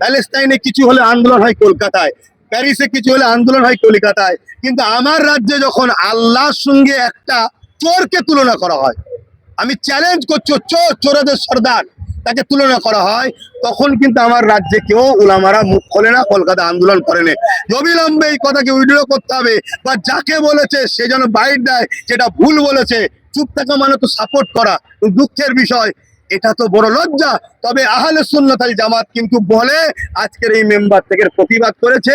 প্যালেস্তাইনে কিছু হলে আন্দোলন হয় কলকাতায়, প্যারিসে কিছু হলে আন্দোলন হয় কলকাতায়। কিন্তু আমার রাজ্যে যখন আল্লাহর সঙ্গে একটা চোরকে তুলনা করা হয়, আমি চ্যালেঞ্জ করছি চোর, চোরদের সর্দার, তাকে তুলনা করা হয়, তখন কিন্তু আমার রাজ্যে কেউ ওলামারা মুখ খোলে না, কলকাতা আন্দোলন করে না। অবিলম্বে এই কথাকে উইড্রো করতে হবে, বা যাকে বলেছে সে যেন বাইট দেয়, যেটা ভুল বলেছে, চুপ থাকা মানে তো সাপোর্ট করা, দুঃখের বিষয়। এটা তো বড় লজ্জা। তবে আহলে সুন্নাত আল জামাত কিন্তু বলে আজকের এই মেম্বার থেকে প্রতিবাদ করেছে।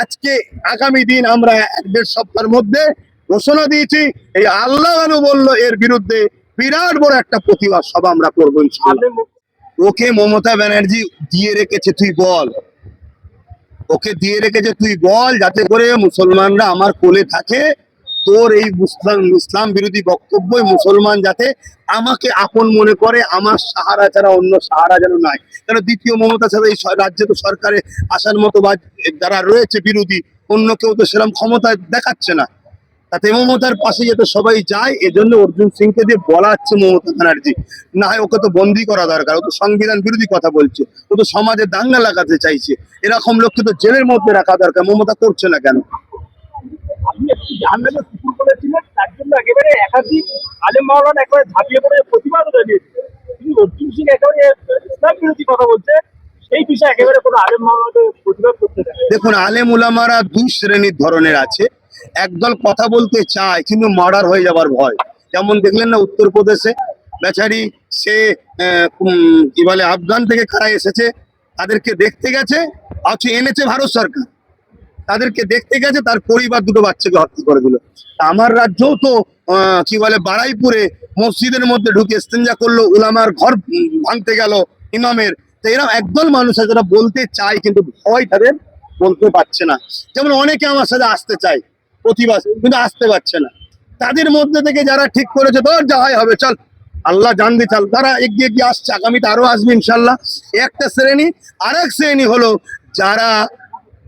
আজকে আগামী দিন আমরা এক দেড় সপ্তাহের মধ্যে ঘোষণা দিয়েছি এই আল্লাহ বলল এর বিরুদ্ধে বিরাট বড় একটা প্রতিবাদ সভা আমরা করব ওকে মমতা ব্যানার্জি দিয়ে রেখেছে তুই বল। ওকে দিয়ে রেখেছে তুই বল যাতে করে মুসলমানরা আমার কোলে থাকে। তোর এই মুসলাম ইসলাম বিরোধী বক্তব্য মুসলমান যাতে আমাকে আপন মনে করে, আমার সাহারা ছাড়া অন্য সাহারা যেন নাই। কেন দ্বিতীয় মমতা ছাড়া এই রাজ্যে তো সরকারে আসার মতো বা যারা রয়েছে বিরোধী, অন্য কেউ তো সেরকম ক্ষমতা দেখাচ্ছে না। তাতে মমতার পাশে যাতে সবাই যায়, এজন্য অর্জুন সিংকে দিয়ে বলা হচ্ছে মমতা ব্যানার্জি। না হয় ওকে তো বন্দি করা দরকার, ও তো সংবিধান বিরোধী কথা বলছে, ও তো সমাজে দাঙ্গা লাগাতে চাইছে। এরকম লোককে তো জেলের মধ্যে রাখা দরকার, মমতা করছে না কেন? দেখুন, আলেম উলামারা দুই শ্রেণির ধরনের আছে। একদল কথা বলতে চায়, কিন্তু মার্ডার হয়ে যাবার ভয়। যেমন দেখলেন না উত্তরপ্রদেশে, বেচারি সে কি বলে, আফগান থেকে কারা এসেছে, তাদেরকে দেখতে গেছে অথচ এনেছে ভারত সরকার। তাদেরকে দেখতে গেছে, তার পরিবার দুটো বাচ্চাকে হত্যা করে দিল। আমার রাজ্যও তো কি বলে বাড়াইপুরে মসজিদের মধ্যে ঢুকে ইস্তেঞ্জা করল, উলামার ঘর ভাঙতে গেল ইমামের। তো এরকম একদল মানুষ আছে যারা বলতে চায়, কিন্তু ভয় তাদের বলতে পারছে না। যেমন অনেকে আমার সাথে আসতে চায় প্রতিবাদ কিন্তু আসতে পারছে না। তাদের মধ্যে থেকে যারা ঠিক করেছে, তোর যা হয় হবে, চল। আল্লাহ জানতে চাল। তারা এগিয়ে এগিয়ে আসছে, আগামীতে আরও আসবে ইনশাল্লাহ একটা শ্রেণি, আরেক শ্রেণি হলো যারা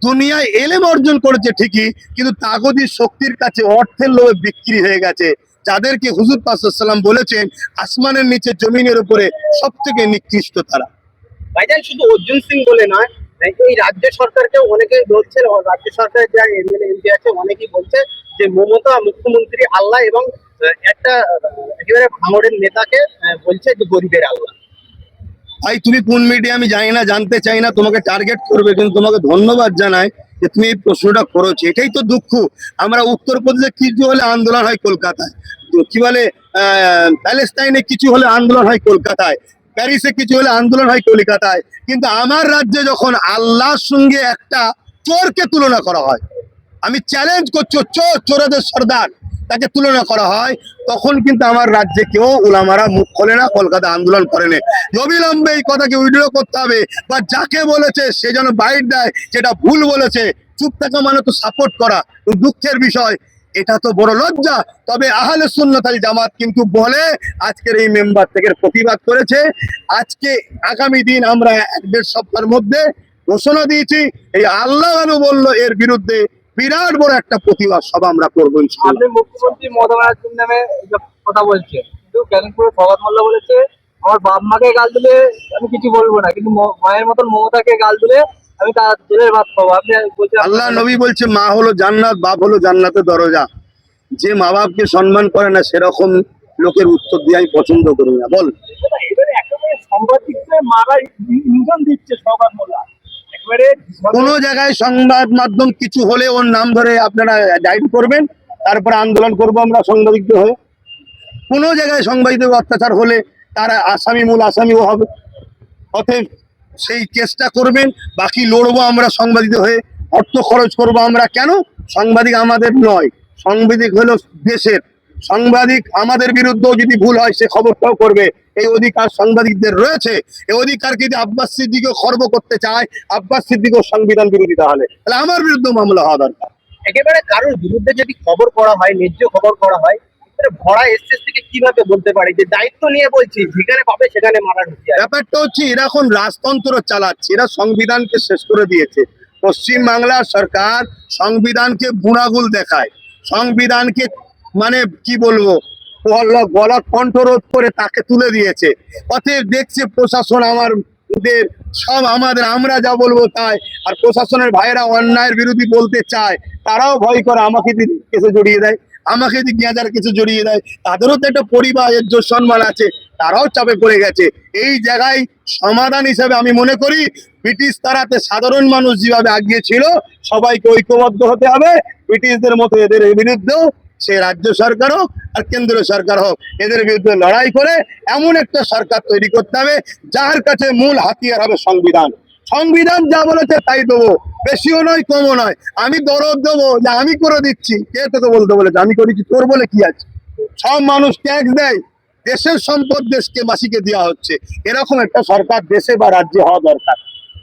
দুনিয়ায় এলেম অর্জন করেছে ঠিকই, কিন্তু তাগদি শক্তির কাছে অর্থের লোভে বিক্রি হয়ে গেছে। যাদেরকে হুজুর পাসাল্লাম বলেছেন, আসমানের নিচে জমিনের উপরে সব থেকে নিকৃষ্ট তারা। ভাইজান শুধু অর্জুন সিং বলে নয় এই রাজ্য সরকারকে অনেকেই বলছে রাজ্য সরকারের যা এমএলএ, এমপি আছে, অনেকেই বলছে যে মমতা মুখ্যমন্ত্রী আল্লাহ এবং একটা, একেবারে ভাঙড়ের নেতাকে বলছে যে গরিবের আল্লাহ। ভাই তুমি কোন মিডিয়া আমি জানি না জানতে চাই না তোমাকে টার্গেট করবে কিন্তু তোমাকে ধন্যবাদ জানাই যে তুমি এই প্রশ্নটা করেছ। এটাই তো দুঃখ। আমরা উত্তরপ্রদেশে কিছু হলে আন্দোলন হয় কলকাতায়। কি বলে আহ, প্যালেস্তাইনে কিছু হলে আন্দোলন হয় কলকাতায়। প্যারিসে কিছু হলে আন্দোলন হয় কলকাতায়। কিন্তু আমার রাজ্যে যখন আল্লাহর সঙ্গে একটা চোরকে তুলনা করা হয় আমি চ্যালেঞ্জ করছ চোর চোরদের সর্দার। তাকে তুলনা করা হয়, তখন কিন্তু আমার রাজ্যে কেউ ওলামারা মুখ খোলে না, কলকাতা আন্দোলন করে না। অবিলম্বে এই কথাকে উইড্রো করতে হবে বা যাকে বলেছে সে যেন বাইট দেয়, যেটা ভুল বলেছে, চুপ থাকা মানে তো সাপোর্ট করা দুঃখের বিষয়। এটা তো বড় লজ্জা। তবে আহলে সুন্নাত আল জামাত কিন্তু বলে, আজকের এই মেম্বার থেকে প্রতিবাদ করেছে। আজকে আগামী দিন আমরা এক দেড় সপ্তাহের মধ্যে ঘোষণা দিয়েছি, এই আল্লাহ বলল এর বিরুদ্ধে বিরাট বড় একটা প্রতিবাদ সভা আমরা করব ইনশাআল্লাহ। মুখ্যমন্ত্রী মমতা ব্যানার্জির নামে কথা বলছে। কিন্তু ক্যালেন্ডপুরে মোল্লা বলেছে আমার বাপ মাকে গাল দিলে আমি কিছু বলব না কিন্তু মায়ের মতন মমতাকে গাল দিলে আমি তার জেলের ভাত পাবো আপনি বলছেন আল্লাহ নবী বলছে মা হলো জান্নাত বাপ হলো জান্নাতের দরজা। যে মা বাপকে সম্মান করে না সেরকম লোকের উত্তর দিয়ে আমি পছন্দ করি না। বল। এবারে একেবারে সাংবাদিকদের মারা ইন্ধন দিচ্ছে ফওয়াদ মোল্লা। কোন জায়গায় সংবাদ মাধ্যম কিছু হলে ওর নাম ধরে আপনারা ডাইট করবেন, তারপরে আন্দোলন করব আমরা সাংবাদিকদের হয়ে। কোনো জায়গায় সাংবাদিকদের অত্যাচার হলে তারা আসামি মূল আসামিও হবে। অতএব সেই চেষ্টা করবেন, বাকি লড়বো আমরা সাংবাদিক হয়ে, অর্থ খরচ করব আমরা কেন? সাংবাদিক আমাদের নয়, সাংবাদিক হলো দেশের। সাংবাদিক আমাদের বিরুদ্ধেও যদি ভুল হয়, সে খবরটাও করবে। এই অধিকার সাংবাদিকদের রয়েছে এই অধিকার যদি আব্বাস সিদ্দিকও খর্ব করতে চায়? আব্বাস সিদ্দিকও সংবিধান বিরোধী তাহলে। তাহলে আমার বিরুদ্ধে মামলা হওয়া দরকার। একেবারে কারোর বিরুদ্ধে যদি খবর করা হয় ন্যায্য খবর করা হয় ভরা এসএস থেকে কীভাবে বলতে পারে যে দায়িত্ব নিয়ে বলছি যেখানে পাবে সেখানে হুঁশিয়ারি। ব্যাপারটা হচ্ছে এরা এখন রাজতন্ত্র চালাচ্ছে এরা সংবিধানকে শেষ করে দিয়েছে। পশ্চিম সরকার সংবিধানকে দেখায়। সংবিধানকে মানে কি বলব? গলা- গলা কণ্ঠরোধ করে তাকে তুলে দিয়েছে। অতএব দেখছে প্রশাসন আমার দের সব আমাদের, আমরা যা বলব তাই। আর প্রশাসনের ভাইরা অন্যায়ের বিরোধী বলতে চায়, তারাও ভয় করে, আমাকে কেসে জড়িয়ে দেয়, আমাকে যদি গেঁজার কিছু জড়িয়ে দেয়, তাদেরও তো একটা পরিবার ইজ্জত সম্মান আছে, তারাও চাপে পড়ে গেছে। এই জায়গায় সমাধান হিসেবে আমি মনে করি, ব্রিটিশ তারাতে সাধারণ মানুষ যেভাবে আগিয়ে ছিল সবাইকে ঐক্যবদ্ধ হতে হবে। ব্রিটিশদের মতো এদের বিরুদ্ধেও সে রাজ্য সরকার হোক আর কেন্দ্রীয় সরকার হোক। এদের বিরুদ্ধে লড়াই করে এমন একটা সরকার তৈরি করতে হবে যার কাছে মূল হাতিয়ার হবে সংবিধান। সংবিধান যা বলেছে তাই দেবো। বেশিও নয় কমও নয়। আমি দরদ দেবো যে আমি করে দিচ্ছি। কে তোকে বলতে বলেছে? আমি করেছি তোর বলে কি আছে? সব মানুষ ট্যাক্স দেয়। দেশের সম্পদ দেশকে বাসীকে দেওয়া হচ্ছে। এরকম একটা সরকার দেশে বা রাজ্যে হওয়া দরকার।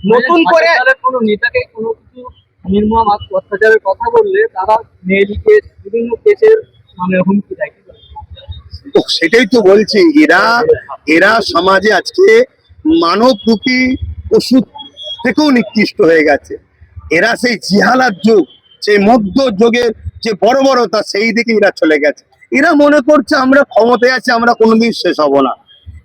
নতুন করে দলের কোনো নেতাকে কোনো কিছু নির্মম অত্যাচারের কথা বললে তারা মেয়েলি কেস বিভিন্ন মানে হুমকি দেয়। তো সেটাই তো বলছি, এরা এরা সমাজে আজকে মানব রূপী ওষুধ থেকেও নিকৃষ্ট হয়ে গেছে। এরা সেই জিহালার যুগ, সেই মধ্য যুগের যে বড় বড়তা সেই দিকে এরা চলে গেছে। এরা মনে করছে, আমরা ক্ষমতায় আছি, আমরা কোনোদিন শেষ হব না।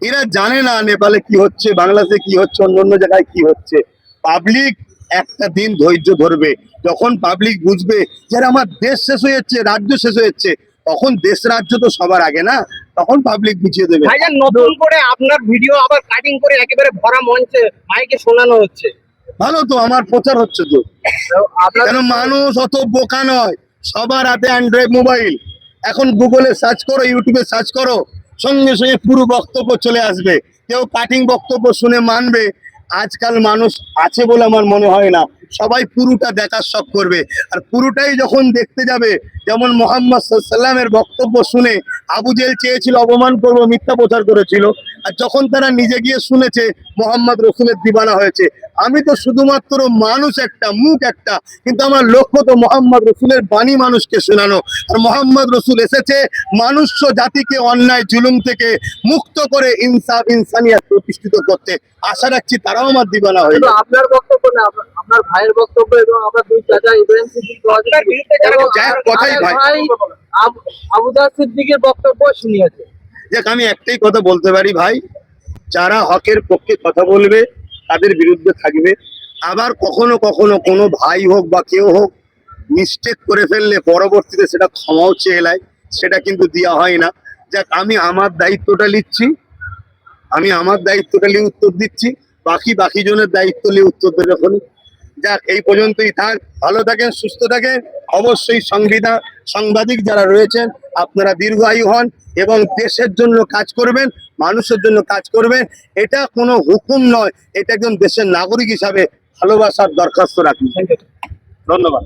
এরা জানে না নেপালে কি হচ্ছে, বাংলাদেশে কি হচ্ছে, অন্য অন্য জায়গায় কি হচ্ছে। পাবলিক একটা দিন ধৈর্য ধরবে। যখন পাবলিক বুঝবে যে আমার দেশ শেষ হয়ে যাচ্ছে রাজ্য শেষ হয়ে যাচ্ছে তখন দেশ রাজ্য তো সবার আগে না? তখন পাবলিক বুঝিয়ে দেবে। ভাইজান নতুন করে আপনার ভিডিও আবার কাটিং করে একেবারে ভরা মঞ্চে মাইকে শোনানো হচ্ছে। ভালো তো আমার প্রচার হচ্ছে তো। কেন মানুষ অত বোকা নয়? সবার হাতে অ্যান্ড্রয়েড মোবাইল এখন গুগলে সার্চ করো ইউটিউবে সার্চ করো সঙ্গে সঙ্গে পুরো বক্তব্য চলে আসবে। কেউ কাটিং বক্তব্য শুনে মানবে আজকাল মানুষ আছে বলে আমার মনে হয় না। সবাই পুরোটা দেখার শখ করবে। আর পুরোটাই যখন দেখতে যাবে, যেমন মোহাম্মদ সাল্লামের বক্তব্য শুনে আবু জেল চেয়েছিল, অপমান করব, মিথ্যা প্রচার করেছিল। আর যখন তারা নিজে গিয়ে শুনেছে, মোহাম্মদ রসুলের দিবানা হয়েছে। আমি তো শুধুমাত্র মানুষ একটা, মুখ একটা, কিন্তু আমার লক্ষ্য তো মোহাম্মদ রসুলের বাণী মানুষকে শোনানো। আর মোহাম্মদ রসুল এসেছে মানুষ জাতিকে অন্যায়, জুলুম থেকে মুক্ত করে ইনসাফ, ইনসানিয়াত প্রতিষ্ঠিত করতে। আশা রাখছি তারাও আমার দিবানা হয়ে আপনার বক্তব্য না, আপনার ভাইয়ের বক্তব্য এবং আপনার দুই চাচা ইব্রাহিম সিদ্দিক ভাই। ভাই সিদ্দিকের বক্তব্য শুনিয়েছে। দেখ আমি একটাই কথা বলতে পারি ভাই যারা হকের পক্ষে কথা বলবে তাদের বিরুদ্ধে থাকবে। আবার কখনো কখনো কোনো ভাই হোক বা কেউ হোক মিস্টেক করে ফেললে পরবর্তীতে সেটা ক্ষমাও চেয়ে নেয় সেটা কিন্তু দেওয়া হয় না। যাক আমি আমার দায়িত্বটা নিচ্ছি আমি আমার দায়িত্বটা নিয়ে উত্তর দিচ্ছি বাকি বাকি জনের দায়িত্ব নিয়ে উত্তর দেবে যাক, এই পর্যন্তই থাক। ভালো থাকেন, সুস্থ থাকেন। অবশ্যই সংবিধান সাংবাদিক যারা রয়েছেন, আপনারা দীর্ঘায়ু হন এবং দেশের জন্য কাজ করবেন, মানুষের জন্য কাজ করবেন। এটা কোনো হুকুম নয়। এটা একজন দেশের নাগরিক হিসাবে ভালোবাসার দরখাস্ত রাখি ধন্যবাদ।